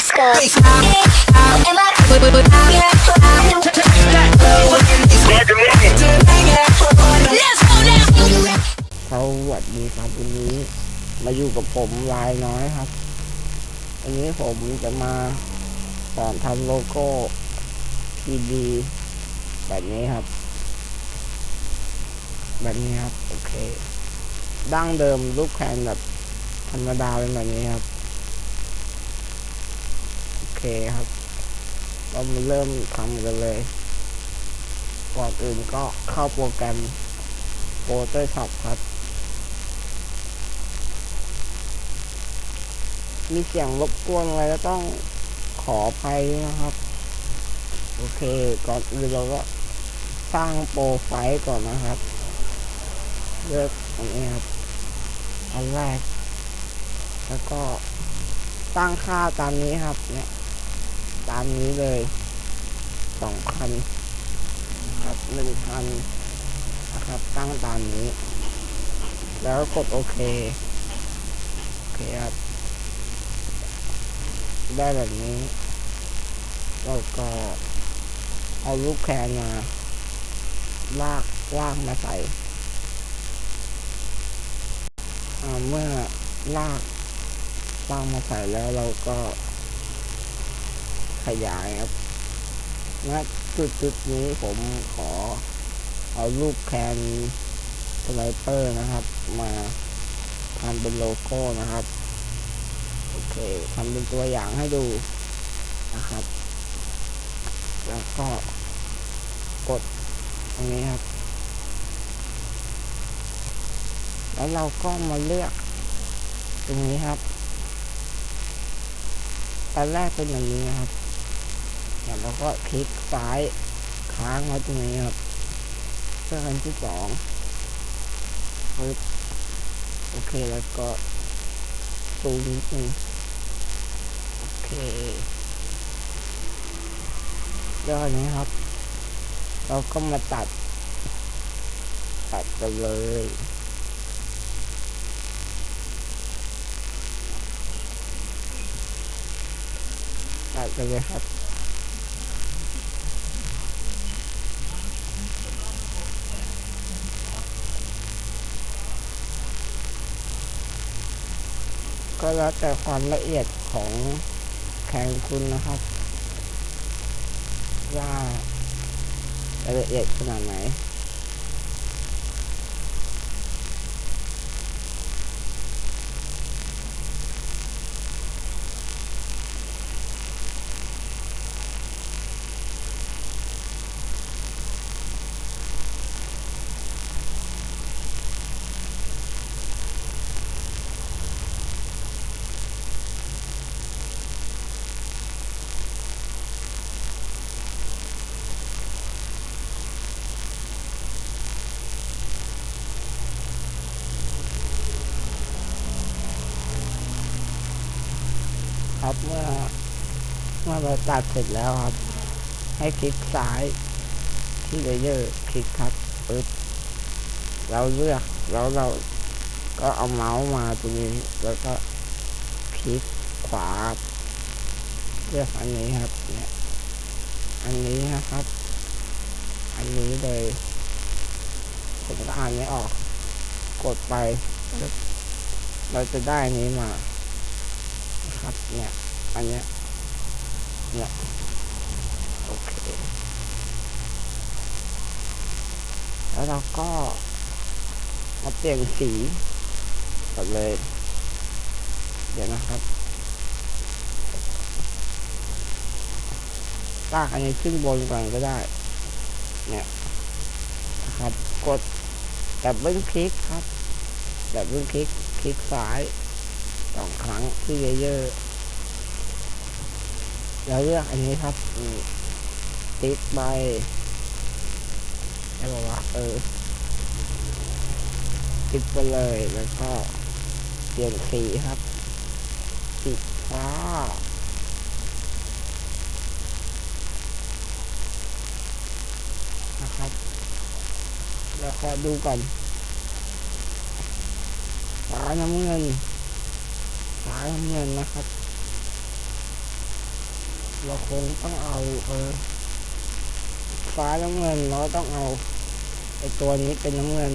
Let's go. Let's go now. สวัสดีครับวันนี้ มาอยู่กับผมลายน้อยครับวันนี้ผมจะมาสอนทำโลโก้ทีดีแบบนี้ครับ แบบนี้ครับ โอเค ดั้งเดิมรูปแคนแบบธรรมดาเป็นแบบนี้ครับ เคครับ เรามาเริ่มทำกันเลย ก่อนอื่นก็เข้าโปรแกรม Photoshop ครับ มีเสียงรบกวนอะไรก็ต้องขออภัยด้วยนะครับ โอเค ก่อนอื่นเราก็สร้างโปรไฟล์ก่อนนะครับ เลือกอันนี้ครับ อันแรก แล้วก็ตั้งค่าตามนี้ครับเนี่ย ตามนี้เลยสองพันครับหนึ่งพันนะครับตั้งตามนี้ แล้วกดโอเคโอเคครับได้แบบนี้เราก็เอาลูกแคนมา ลากลากมาใส่เมื่อลากลากมาใส่แล้วเราก็ ยายครับณจุดจุดนี้ผมขอเอาลูกแคนสไลเปอร์นะครับ มาทำเป็นโลโก้นะครับ โอเคทำเป็นตัวอย่างให้ดูนะครับ แล้วก็กดตรงนี้ครับ แล้วเราก็มาเลือก ตรงนี้ครับ ตอนแรกเป็นอย่างนี้นะครับ แล้วก็คลิกซ้ายค้างไว้ตรงนี้ครับเพื่ออันที่สองปึ๊บโอเคแล้วก็ซูมนิดนึงโอเคแล้วอันนี้ครับ เราก็มาตัด ตัดกันเลยตัดกันเลยครับ ก็แล้วแต่ความละเอียดของแขนคุณนะครับ ว่าละเอียดขนาดไหน เมื่อเมื่อเราตัดเสร็จแล้วครับ ให้คลิกซ้ายที่เลเยอร์คลิกครับปึ๊บเราเลือกแล้วเราก็เอาเมาส์มาตรงนี้แล้วก็คลิกขวาเลือกอันนี้ครับเนี่ยอันนี้นะครับ อันนี้เลยผมก็อ่านไม่ออก กดไป เราจะได้อันนี้มาครับเนี่ย อันเนี้ยเนี่ยโอเค แล้วเราก็มาเปลี่ยนสีก่อนเลย เดี๋ยวนะครับลากอันนี้ขึ้นบนก่อนก็ได้ เนี่ยนะครับกดดับเบิลคลิกครับดับเบิลคลิกคลิกซ้ายสองครั้งที่เลเยอร์ แล้วเลือกอันนี้ครับอืมติดใบให้บอกว่าเออติดไปเลยแล้วก็เปลี่ยนสีครับสีฟ้านะครับแล้วขอดูก่อนฟ้าน้ำเงินฟ้าน้ำเงินนะครับ เราคงต้องเอาเออฟ้าน้ำเงินเราต้องเอาไอตัวนี้เป็นน้ำเงิน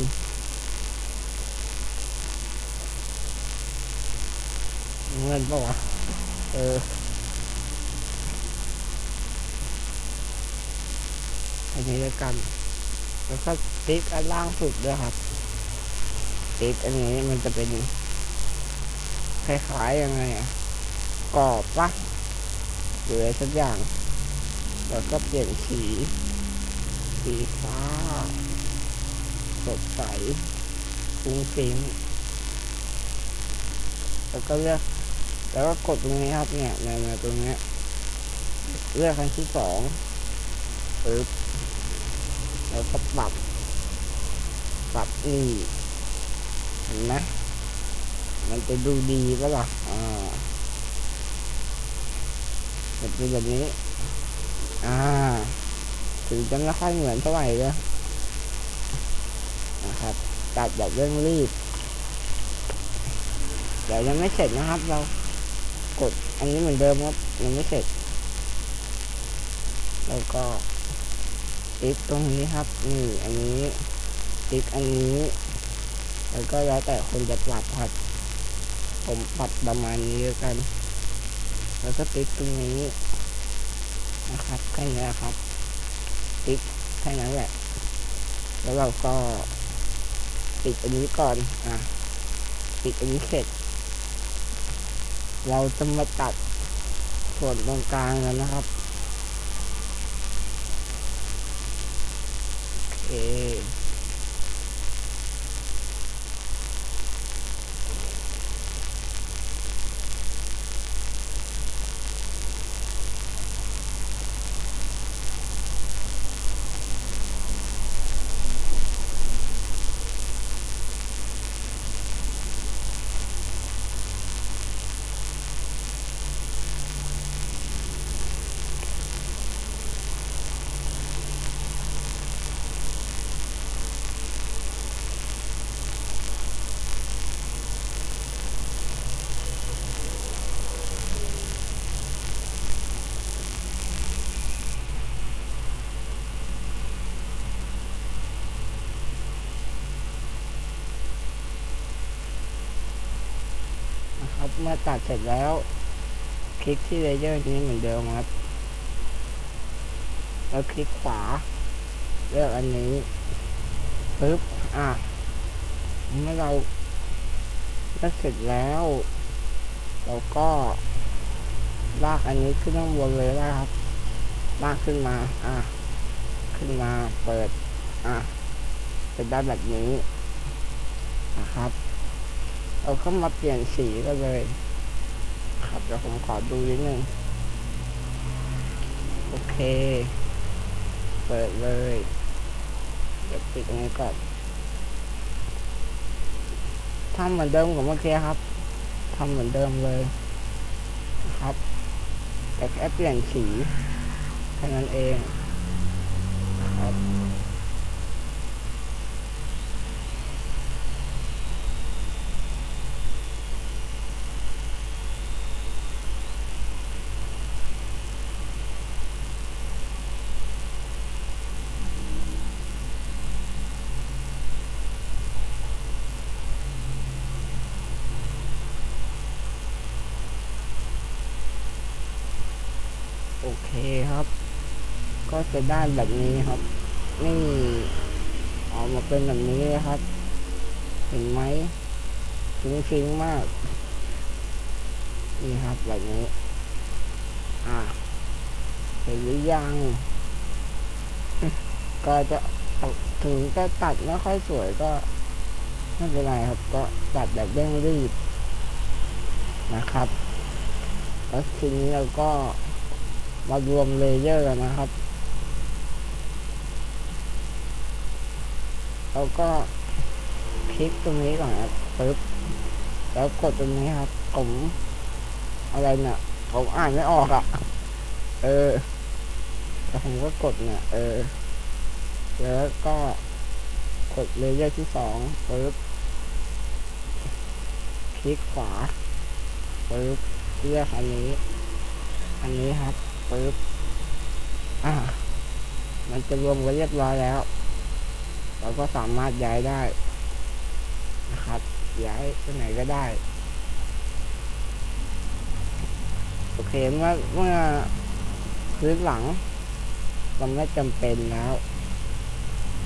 น้ำเงินปะวะเอออันนี้แล้วกัน แล้วก็ติ๊กอันล่างสุดด้วยครับ ติ๊กอันนี้มันจะเป็นคล้ายๆยังไงอะกรอบปะ หรืออะไรสักอย่าง แล้วก็เปลี่ยนสี สีฟ้า สดใสฟุ้งฟิ้งแล้วก็เลือก แล้วก็กดตรงนี้ครับเนี่ยเนี่ยเนี่ยตรงนี้ เลือกอันที่สองปึ๊บแล้วก็ปรับ ปรับนี่เห็นไหมมันจะดูดีปะล่ะอ่า จะเป็นแบบนี้ อ่า ถึงจะไม่ค่อยเหมือนเท่าไหร่เลยนะครับ ตัดแบบเร่งรีบ เดี๋ยวยังไม่เสร็จนะครับ เรากดอันนี้เหมือนเดิมครับยังไม่เสร็จ แล้วก็ติ๊กตรงนี้ครับ นี่อันนี้ติ๊กอันนี้ แล้วก็แล้วแต่คนจะปรับครับ ผมปรับประมาณนี้แล้วกัน แล้วก็ติ๊กตรงนี้นะครับแค่นี้ครับ ติ๊กแค่นั้นแหละ แล้วเราก็ปิดอันนี้ก่อนอะปิดอันนี้เสร็จ เราจะมาตัดส่วนตรงกลางแล้วนะครับโอเค เมื่อตัดเสร็จแล้ว คลิกที่เลเยอร์นี้เหมือนเดิมครับ แล้วคลิกขวา เลือกอันนี้ปึ๊บอะเมื่อเราเลือกเสร็จแล้ว เราก็ลากอันนี้ขึ้นข้างบนเลยนะครับ ลากขึ้นมา อะ ขึ้นมาเปิด อะเป็นได้แบบนี้นะครับ เราก็มาเปลี่ยนสีก็เลย ครับเดี๋ยวผมขอดูนิดนึง โอเค เปิดเลย เดี๋ยวปิดตรงนี้ก่อนทำเหมือนเดิมกับเมื่อกี้ครับทำเหมือนเดิมเลยนะครับ แต่แค่เปลี่ยนสีแค่นั้นเองครับ เคครับ ก็จะได้แบบนี้ครับ นี่ออกมาเป็นแบบนี้นะครับ เห็นไหมฟิงๆมาก นี่ครับแบบนี้ อ่าเห็นหรือยัง ก็จะถึงจะตัดไม่ค่อยสวยก็ไม่เป็นไรครับ ก็ตัดแบบเร่งรีบนะครับ แล้วทีนี้เราก็ มารวมเลเยอร์กันนะครับ แล้วก็คลิกตรงนี้ก่อนครับปึ๊บแล้วกดตรงนี้ครับ ผมอะไรเนี่ยผมอ่านไม่ออกอะ่ะ เออแต่ผมก็กดเนี่ย เออ แล้วก็กดเลเยอร์ที่สองปึ๊บคลิกขวาปึ๊บเลือกอันนี้ อันนี้ครับ ปึ๊บอ่า มันจะรวมกันเรียบร้อยแล้ว เราก็สามารถย้ายได้นะครับ ย้ายไปไหนก็ได้ โอเคเมื่อเมื่อพื้นหลัง มันไม่จำเป็นแล้ว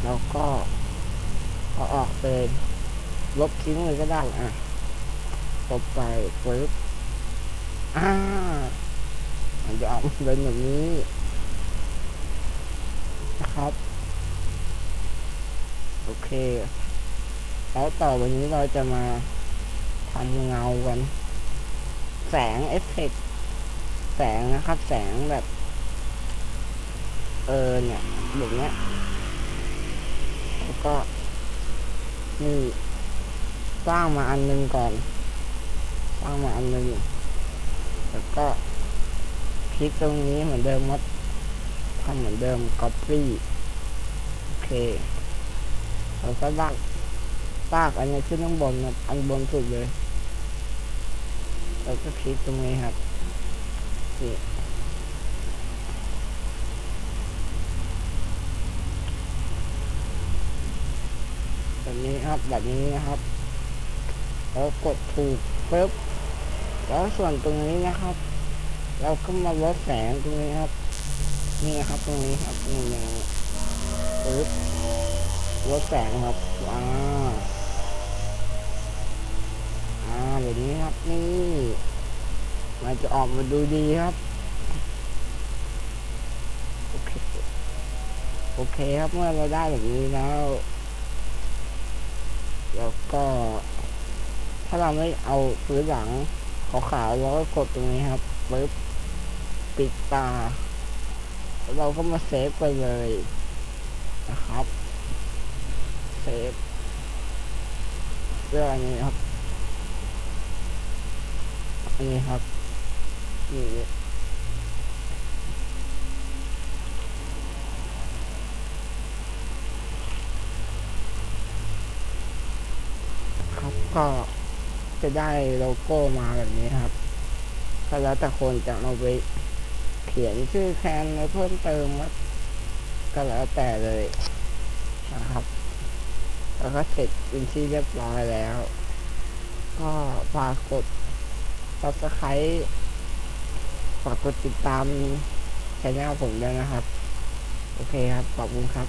เราก็เอาออกเลยลบทิ้งเลยก็ได้อะลบไปปึ๊บอ่า มันจะออกมาเป็นแบบนี้นะครับ โอเค แล้วต่อวันนี้เราจะมาทำเงากัน แสงเอฟเฟกแสงนะครับ แสงแบบ เออเนี่ยแบบเนี้ยแล้วก็ นี่สร้างมาอันหนึงก่อนสร้างมาอันหนึงแล้วก็ ลิกตรงนี้เหมือนเดิมมดทำเหมือนเดิม copy โอเคแล้วก็ลากลากอันนี้ขึ้นข้างบนครับอันบนสุดเลยแล้วก็คลิกตรงนี้ครับนี่แบบนี้ครับแบบนี้นะครับ แล้วกดถูกปึ๊บแล้วส่วนตรงนี้นะครับ เราก็มาลดแสงตรงนี้ครับ นี่ครับตรงนี้ครับนี่นี้ปึ๊บลดแสงครับอ่าอ่าแบบนี้ครับนี่มันจะออกมาดูดีครับโอเคโอเคครับเมื่อเราได้แบบนี้แล้วแล้วก็ ถ้าเราไม่เอาพื้นหลังขาวๆเราก็กดตรงนี้ครับปึ๊บ ปิดตา เราก็มาเซฟไปเลยนะครับ เซฟเรื่องอันนี้ครับอันนี้ครับนี่ครับก็จะได้โลโก้มาแบบนี้ครับ ก็แล้วแต่คนจะเอาไป เขียนชื่อแคนอะไรเพิ่มเติมว่าก็แล้วแต่เลยนะครับ แล้วก็เสร็จเป็นที่เรียบร้อยแล้ว ก็ฝากกด subscribe ฝากกดติดตามช่องผมด้วยนะครับ โอเคครับ ขอบคุณครับ